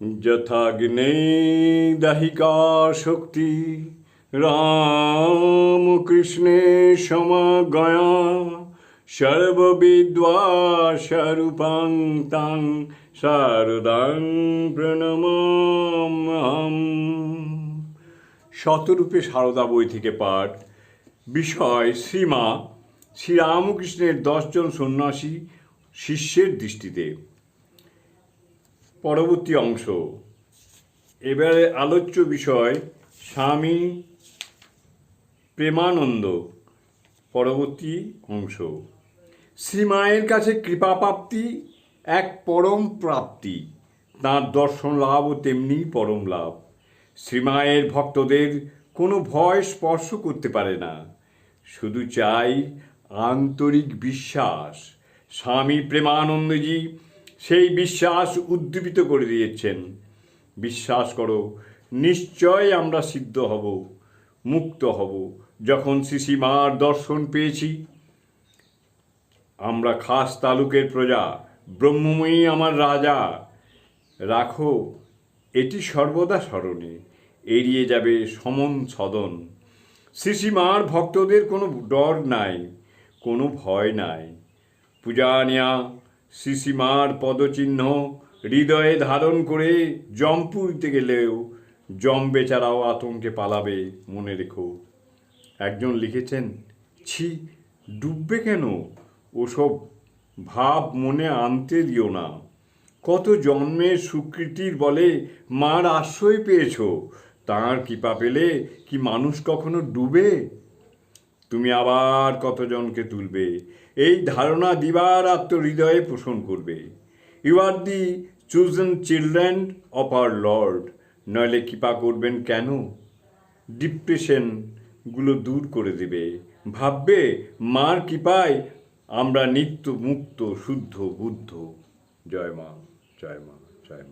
যথাগ্নে দাহিকা শক্তি রামকৃষ্ণে সমগয়া, সর্ববিদ্বাসরূপাং তাং শারদাং প্রণমাম্যহম শতরূপে সারদা বই থেকে পাঠ। বিষয় শ্রীমা শ্রীরামকৃষ্ণের দশজন সন্ন্যাসী শিষ্যের দৃষ্টিতে। পরবর্তী অংশ। এবারে আলোচ্য বিষয়, স্বামী প্রেমানন্দ, পরবর্তী অংশ। শ্রীমায়ের কাছে কৃপা প্রাপ্তি এক পরম প্রাপ্তি। তাঁর দর্শন লাভও তেমনি পরম লাভ। শ্রীমায়ের ভক্তদের কোনো ভয় স্পর্শ করতে পারে না। শুধু চাই আন্তরিক বিশ্বাস। স্বামী প্রেমানন্দজি সেই বিশ্বাস উদ্দীপিত করে দিয়েছেন। বিশ্বাস করো, নিশ্চয় আমরা সিদ্ধ হব, মুক্ত হব। যখন শিশিমার দর্শন পেয়েছি, আমরা খাস তালুকের প্রজা, ব্রহ্মময়ী আমার রাজা। রাখো, এটি সর্বদা স্মরণে, এড়িয়ে যাবে সমন সদন। শিশিমার ভক্তদের কোনো ডর নাই, কোনো ভয় নাই। পূজা নেয়া শিশিমার পদচিহ্ন হৃদয়ে ধারণ করে জম্পুরিতে গেলেও জম বেচারাও আতঙ্কে পালাবে, মনে রেখো। একজন লিখেছেন, ছি, ডুববে কেন? ওসব ভাব মনে আনতে দিও না। কত জন্মের সুকৃতির বলে মার আশ্রয় পেয়েছ। তাঁর কৃপা পেলে কি মানুষ কখনো ডুবে? তুমি আবার কতজনকে তুলবে? এই ধারণা দিবার আত্মহৃদয়ে পোষণ করবে। You are the chosen children of our lord নইলে কৃপা করবেন কেন? ডিপ্রেশনগুলো দূর করে দেবে। ভাববে, মার কৃপায় আমরা নিত্য মুক্ত শুদ্ধ, বুদ্ধ। জয় মা জয় মা জয় মা।